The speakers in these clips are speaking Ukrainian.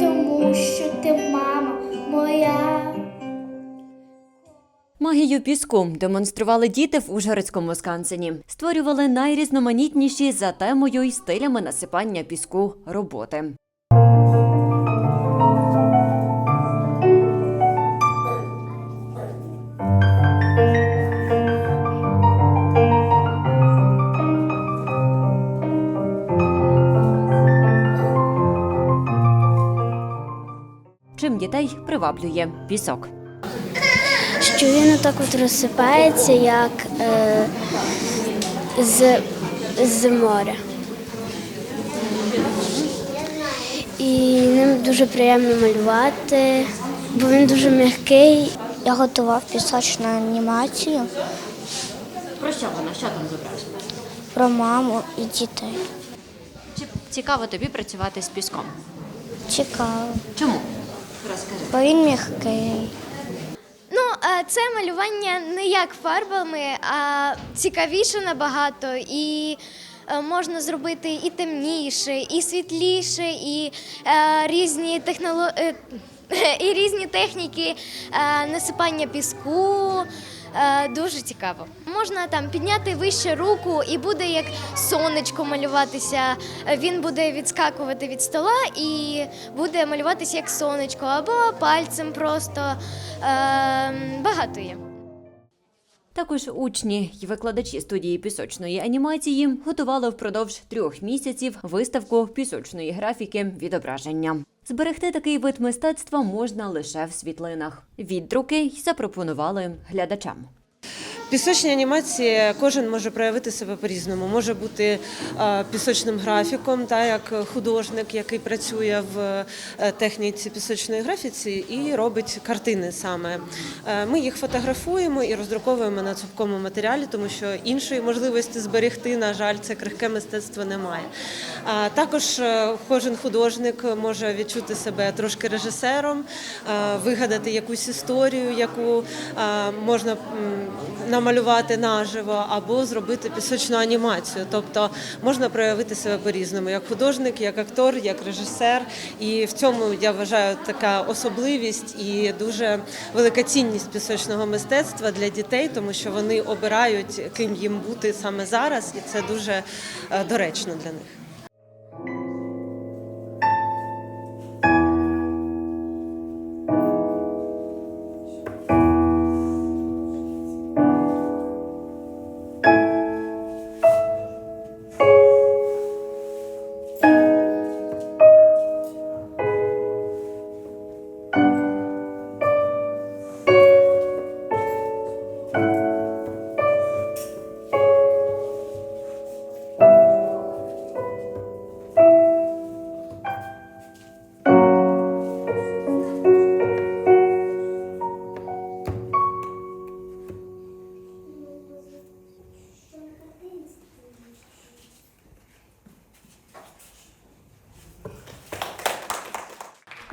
Тому, що ти мама моя. Магію піску демонстрували діти в Ужгородському скансені. Створювали найрізноманітніші за темою і стилями насипання піску роботи. Дітей приваблює пісок. Що він отак от розсипається, як е, з, з моря. І ним дуже приємно малювати, бо він дуже м'який. Я готував пісочну анімацію Про що вона? Що там зображено? про маму і дітей. Чи цікаво тобі працювати з піском? Цікаво, Чому? Розкажи. бо він м'який. Ну, це малювання не як фарбами, а цікавіше набагато. І е, можна зробити і темніше, і світліше, і е, різні техноло... е, і різні техніки насипання піску. Е, Дуже цікаво. Можна там підняти вище руку і буде як сонечко малюватися. Е, Він буде відскакувати від стола і буде малюватися як сонечко, або пальцем просто. Е, Багато є. Також учні й викладачі студії пісочної анімації готували впродовж трьох місяців виставку пісочної графіки відображення. Зберегти такий вид мистецтва можна лише в світлинах. Віддруки й запропонували глядачам. Пісочні анімації кожен може проявити себе по-різному. Може бути е, пісочним графіком, та як художник, який працює в е, техніці пісочної графіці і робить картини саме. Е, Ми їх фотографуємо і роздруковуємо на цупкому матеріалі, тому що іншої можливості зберегти, на жаль, це крихке мистецтво немає. Також кожен художник може відчути себе трошки режисером, вигадати якусь історію, яку можна намалювати наживо, або зробити пісочну анімацію. Тобто можна проявити себе по-різному, як художник, як актор, як режисер. І в цьому я вважаю така особливість і дуже велика цінність пісочного мистецтва для дітей, тому що вони обирають, ким їм бути саме зараз, і це дуже е, доречно для них.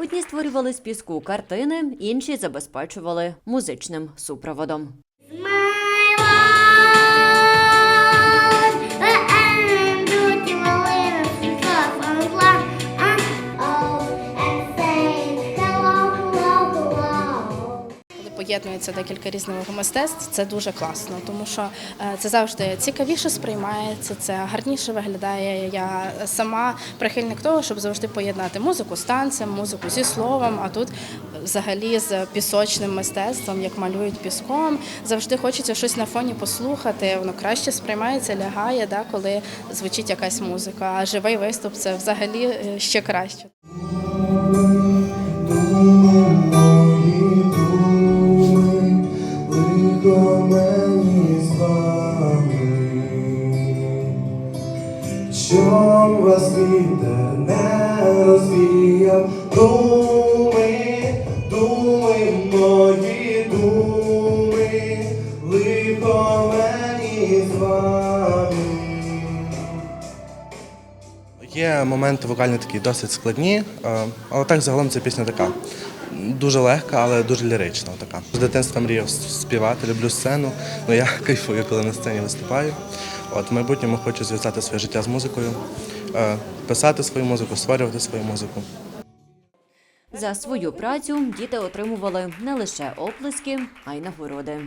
Одні створювали з піску картини, інші забезпечували музичним супроводом. Коли декілька різних мистецтв, це дуже класно, тому що е, це завжди цікавіше сприймається, це гарніше виглядає. Я сама прихильник того, щоб завжди поєднати музику з танцем, музику зі словом. А тут взагалі з пісочним мистецтвом, як малюють піском, завжди хочеться щось на фоні послухати. Воно краще сприймається, лягає, да, коли звучить якась музика. А живий виступ це взагалі е, ще краще. Вас вітер не розвіяв, думи, думи, мої думи, лихо мені з вами. Є моменти вокальні такі досить складні, е, але так загалом ця пісня така. Дуже легка, але дуже лірична. Така. З дитинства мріяв співати, люблю сцену. Ну я кайфую, коли на сцені виступаю. От в майбутньому хочу зв'язати своє життя з музикою, писати свою музику, створювати свою музику. За свою працю діти отримували не лише оплески, а й нагороди.